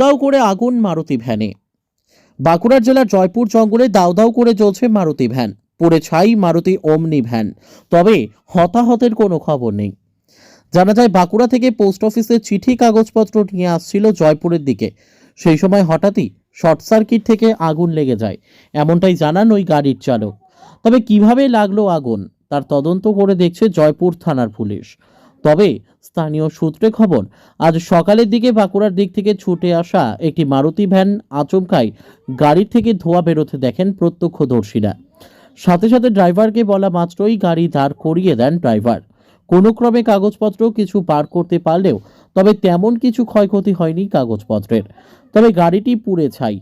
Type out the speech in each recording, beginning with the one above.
দাউ করে আগুন মারুতি ভ্যানে। বাঁকুড়া জেলার জয়পুর জঙ্গলে দাউ দাউ করে জ্বলছে মারুতি ভ্যান। পুড়ে ছাই মারুতি ওমনি ভ্যান। তবে হতাহতের কোনো খবর নেই। জানা যায়, বাঁকুড়া থেকে পোস্ট অফিসে চিঠি কাগজপত্র নিয়ে আসছিল জয়পুরের দিকে। সেই সময় হঠাৎই শর্ট সার্কিট থেকে আগুন লেগে যায়। এমনটাই জানান ওই গাড়ির চালক। তবে কীভাবে লাগল আগুন, তার তদন্ত করে দেখছে জয়পুর থানার পুলিশ। তবে স্থানীয় সূত্রে খবর, আজ সকালের দিকে বাঁকুড়ার দিক থেকে ছুটে আসা একটি মারুতি ভ্যান আচমকায় গাড়ির থেকে ধোয়া বেরোতে দেখেন প্রত্যক্ষদর্শীরা। সাথে সাথে ড্রাইভারকে বলা মাত্রই গাড়ি দাঁড় করিয়ে দেন ড্রাইভার। কোনো ক্রমে কাগজপত্র কিছু পার করতে পারলেও তবে তেমন কিছু ক্ষয়ক্ষতি হয়নি কাগজপত্রের। তবে গাড়িটি পুড়ে ছাই।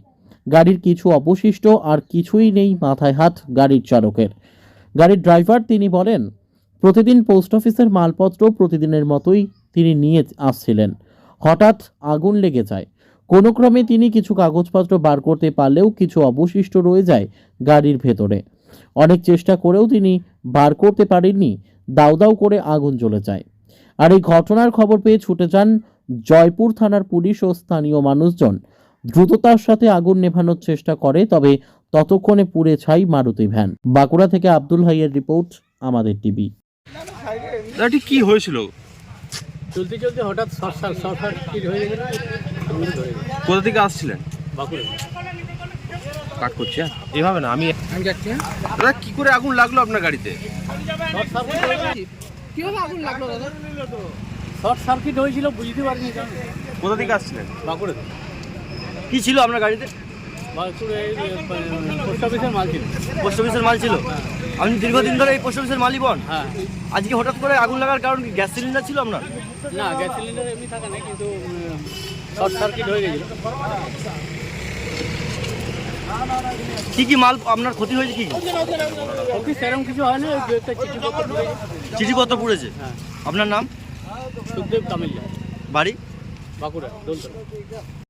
গাড়ির কিছু অবশিষ্ট আর কিছুই নেই মাথায় হাত গাড়ির চালকের। গাড়ির ড্রাইভার তিনি বলেন প্রতিদিন পোস্ট অফিসের মালপত্র প্রতিদিনের মতোই তিনি নিয়ে আসছিলেন। হঠাৎ আগুন লেগে যায়। কোনো ক্রমে তিনি কিছু কাগজপত্র বার করতে পারলেও কিছু অবশিষ্ট রয়ে যায় গাড়ির ভেতরে। অনেক চেষ্টা করেও তিনি বার করতে পারেননি। দাউ দাউ করে আগুন জ্বলে যায়। আর এই ঘটনার খবর পেয়ে ছুটে যান জয়পুর থানার পুলিশ ও স্থানীয় মানুষজন। দ্রুততার সাথে আগুন নেভানোর চেষ্টা করে, তবে ততক্ষণে পুড়ে ছাই মারুতি ভ্যান। বাঁকুড়া থেকে আব্দুল হাইয়ের রিপোর্ট, আমাদের টিভি। দাদাটি কি হয়েছিল? চলতে চলতে হঠাৎ শর্ট শর্ট সার্কিট হয়ে গেল কোথা থেকে আসছিলেন? বাঁকুড়ে। কাট করছি? হ্যাঁ? এভাবে না আমি আমি যাচ্ছি হ্যাঁ। দাদা কি করে আগুন লাগল আপনার গাড়িতে? শর্ট সার্কিট আগুন লাগল দাদা? শর্ট সার্কিট হয়েছিল বুঝতে পারিনি কোথা থেকে আসছিলেন? বাঁকুড়ে। কি ছিল আপনার গাড়িতে? পোস্ট অফিসের মাল ছিল। পোস্ট অফিসের মাল ছিল? আপনি দীর্ঘদিন ধরে এই পোস্ট অফিসের মালই বন। হ্যাঁ। আজকে হঠাৎ করে আগুন লাগার কারণ কি? গ্যাস সিলিন্ডার ছিল আপনার? না গ্যাস সিলিন্ডার এমনি থাকে না কিন্তু শর্ট সার্কিট হয়ে গেছিল। কি কি মাল আপনার ক্ষতি হয়েছে কি কি? অফিস সেরকম কিছু হয় না ওই দু চিঠিপত্র ঢুকে গেছে। চিঠিপত্র পুড়েছে? হ্যাঁ। আপনার নাম? সুখদেব কামিল্লা বাড়ি? বাঁকুড়া দোলতলা।